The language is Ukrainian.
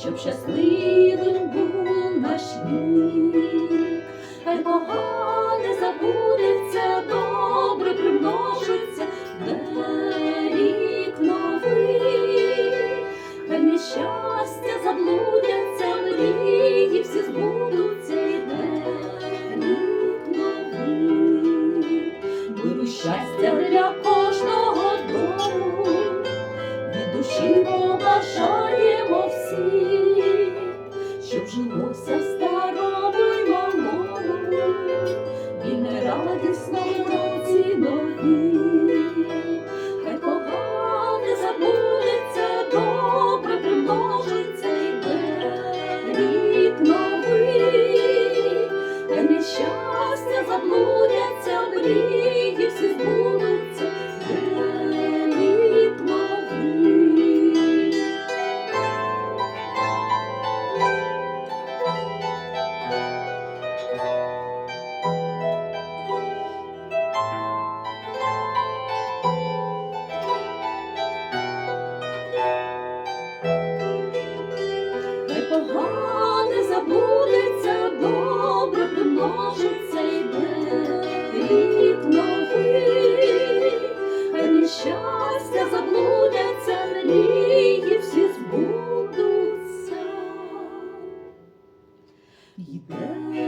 щоб щасливим був наш вік. Хай погане забудеться, добре примножиться, де рік новий, хай нещастя заблудяться, мрії всі збудуться, йде рік новий, миру щастя для кожного добре заблудяться в рік Йде